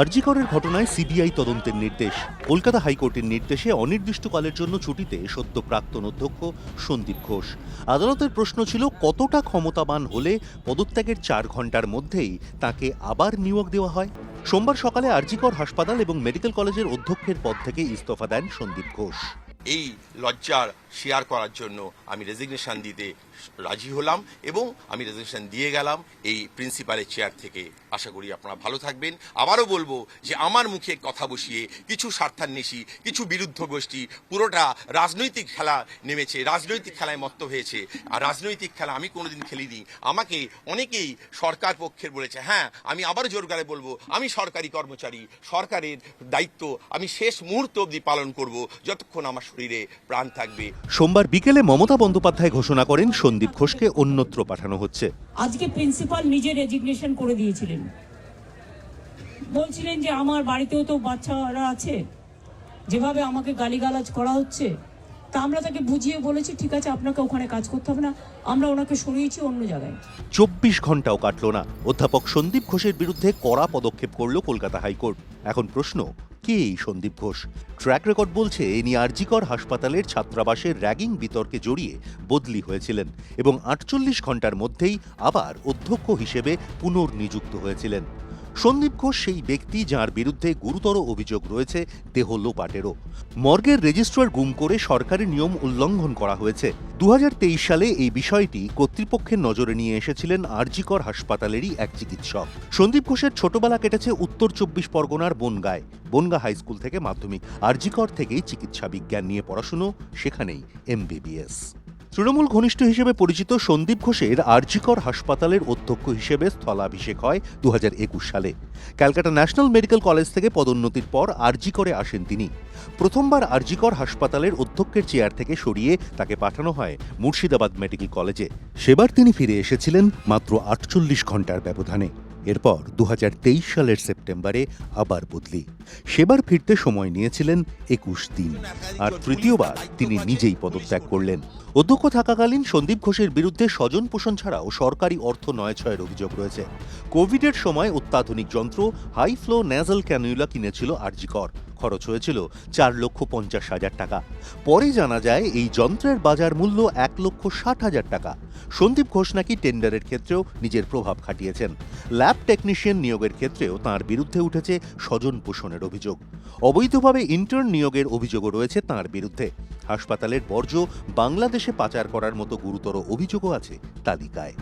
আরজিকরের ঘটনায় সিবিআই তদন্তের নির্দেশ। কলকাতা হাইকোর্টের নির্দেশে অনির্দিষ্টকালের জন্য ছুটিতে সদ্য প্রাক্তন অধ্যক্ষ সন্দীপ ঘোষ। আদালতের প্রশ্ন ছিল, কতটা ক্ষমতাবান হলে পদত্যাগের চার ঘণ্টার মধ্যেই তাকে আবার নিয়োগ দেওয়া হয়? সোমবার সকালে আরজিকর হাসপাতাল এবং মেডিকেল কলেজের অধ্যক্ষের পদ থেকে ইস্তফা দেন সন্দীপ ঘোষ। এই লজ্জার শেয়ার করার জন্য আমি রেজিগনেশন দিতে রাজি হলাম এবং আমি রেজিগনেশন দিয়ে গেলাম এই প্রিন্সিপালের চেয়ার থেকে। আশা করি আপনারা ভালো থাকবেন। আবারও বলব যে আমার মুখে কথা বসিয়ে কিছু স্বার্থান্বেষী, কিছু বিরুদ্ধ গোষ্ঠী পুরোটা রাজনৈতিক খেলা নেমেছে, রাজনৈতিক খেলায় মত্ত হয়েছে। আর রাজনৈতিক খেলা আমি কোনোদিন খেলিনি। আমাকে অনেকেই সরকার পক্ষের বলেছে হ্যাঁ আমি আবার জোর বলব, আমি সরকারি কর্মচারী, সরকারের দায়িত্ব, আমি শেষ মুহূর্ত অবধি পালন করব, যতক্ষণ আমার শরীরে প্রাণ থাকবে। সোমবার বিকেলে মমতা বন্দ্যোপাধ্যায় ঘোষণা করেন সন্দীপ ঘোষকে অন্যত্র পাঠানো হচ্ছে। আজকে প্রিন্সিপাল নিজে রেজিগনেশন করে দিয়েছিলেন। বলছিলেন যে আমার বাড়িতেও তো বাচ্চারা আছে যেভাবে আমাকে গালিগালাজ করা হচ্ছে তা আমরা তাকে বুঝিয়ে বলেছি ঠিক আছে আপনাকে ওখানে কাজ করতে হবে না আমরা ওনাকে সরিয়েছি অন্য জায়গায়। চব্বিশ ঘন্টাও কাটল না। অধ্যাপক সন্দীপ ঘোষের বিরুদ্ধে কড়া পদক্ষেপ করল কলকাতা হাইকোর্ট। এখন প্রশ্ন কে এই সন্দীপ ঘোষ? ট্র্যাক রেকর্ড বলছে ইনি আরজিকর হাসপাতালের ছাত্রাবাসের র্যাগিং বিতর্কে জড়িয়ে বদলি হয়েছিলেন এবং আটচল্লিশ ঘণ্টার মধ্যেই আবার অধ্যক্ষ হিসেবে পুনর্নিযুক্ত হয়েছিলেন। সন্দীপ ঘোষ সেই ব্যক্তি যার বিরুদ্ধে গুরুতর অভিযোগ রয়েছে, দেহ লোপাটেরও। মর্গের রেজিস্ট্রার গুম করে সরকারি নিয়ম উল্লঙ্ঘন করা হয়েছে। দু হাজার তেইশ সালে এই বিষয়টি কর্তৃপক্ষের নজরে নিয়ে এসেছিলেন আরজিকর হাসপাতালেরই এক চিকিৎসক। সন্দীপ ঘোষের ছোটবেলা কেটেছে উত্তর চব্বিশ পরগনার বনগায়। বনগা হাই স্কুল থেকে মাধ্যমিক। আরজিকর থেকেই চিকিৎসা বিজ্ঞান নিয়ে পড়াশুনো, সেখানেই এমবিবিএস। তৃণমূল ঘনিষ্ঠ হিসেবে পরিচিত সন্দীপ ঘোষের আরজিকর হাসপাতালের অধ্যক্ষ হিসেবে স্থলাভিষেক হয় দু হাজার একুশ সালে। ক্যালকাটা ন্যাশনাল মেডিকেল কলেজ থেকে পদোন্নতির পর আরজিকরে আসেন তিনি। প্রথমবার আরজিকর হাসপাতালের অধ্যক্ষের চেয়ার থেকে সরিয়ে তাকে পাঠানো হয় মুর্শিদাবাদ মেডিকেল কলেজে। সেবার তিনি ফিরে এসেছিলেন মাত্র আটচল্লিশ ঘণ্টার ব্যবধানে। এরপর দু হাজার তেইশ সালের সেপ্টেম্বরে আবার বদলি। সেবার ফিরতে সময় নিয়েছিলেন একুশ দিন। আর তৃতীয়বার তিনি নিজেই পদত্যাগ করলেন। অধ্যক্ষ থাকাকালীন সন্দীপ ঘোষের বিরুদ্ধে স্বজন পোষণ ছাড়াও সরকারি অর্থ নয়ছয়ের অভিযোগ রয়েছে। কোভিডের সময় অত্যাধুনিক যন্ত্র হাই ফ্লো ন্যাজাল ক্যানুলা কিনেছিল আরজিকর। খরচ হয়েছিল চার লক্ষ পঞ্চাশ হাজার টাকা। পরে জানা যায়, এই যন্ত্রের বাজার মূল্য এক লক্ষ ষাট হাজার টাকা। সন্দীপ ঘোষ নাকি টেন্ডারের ক্ষেত্রেও নিজের প্রভাব খাটিয়েছেন। ল্যাব টেকনিশিয়ান নিয়োগের ক্ষেত্রেও তার বিরুদ্ধে উঠেছে স্বজন পোষণের অভিযোগ। অবৈধভাবে ইন্টার্ন নিয়োগের অভিযোগও রয়েছে তার বিরুদ্ধে। হাসপাতালের বর্জ্য বাংলাদেশে পাচার করার মতো গুরুতর অভিযোগও আছে তালিকায়।